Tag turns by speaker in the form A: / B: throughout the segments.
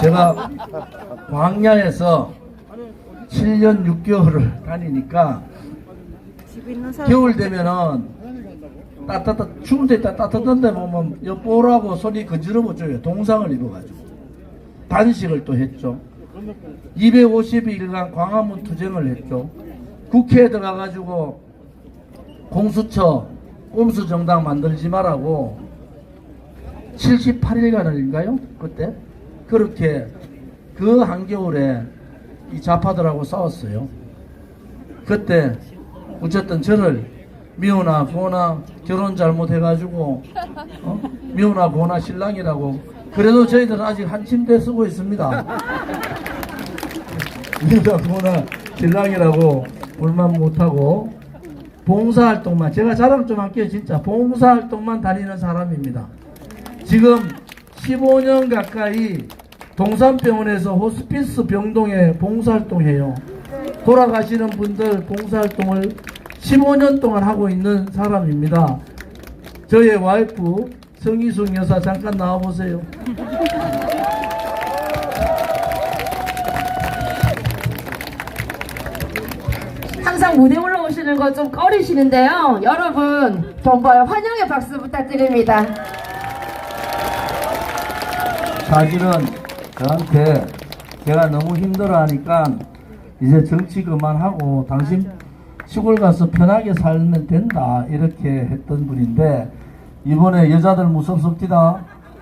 A: 제가 광야에서 7년 6개월을 다니니까 겨울 되면은 따뜻한 추운 데 있다 따뜻한 데 보면 여보라고 손이 건지러워 줘요 동상을 입어가지고 단식을 또 했죠. 252일간 광화문 투쟁을 했죠. 국회에 들어가가지고 공수처 꼼수 정당 만들지 말라고 78일간을인가요? 그때 그렇게 그 한겨울에 이 좌파들하고 싸웠어요. 그때 어쨌든 저를 미우나 보나 결혼 잘못해가지고 어? 미우나 보나 신랑이라고 그래도 저희들은 아직 한 침대 쓰고 있습니다. 미우나 보나 신랑이라고 불만 못하고 봉사활동만 제가 자랑 좀 할게요 진짜 봉사활동만 다니는 사람입니다. 지금 15년 가까이 동산병원에서 호스피스 병동에 봉사활동해요. 돌아가시는 분들 봉사활동을 15년 동안 하고 있는 사람입니다. 저의 와이프 성희숙 여사 잠깐 나와보세요.
B: 항상 무대 올라오시는 거 좀 꺼리시는데요. 여러분 정말 환영의 박수 부탁드립니다.
A: 사실은 저한테 제가 너무 힘들어하니까 이제 정치 그만하고 당신 시골 가서 편하게 살면 된다. 이렇게 했던 분인데 이번에 여자들 무섭습니다.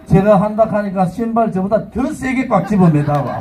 A: 제가 한다 하니까 신발 저보다 더 세게 꽉 집어 매다가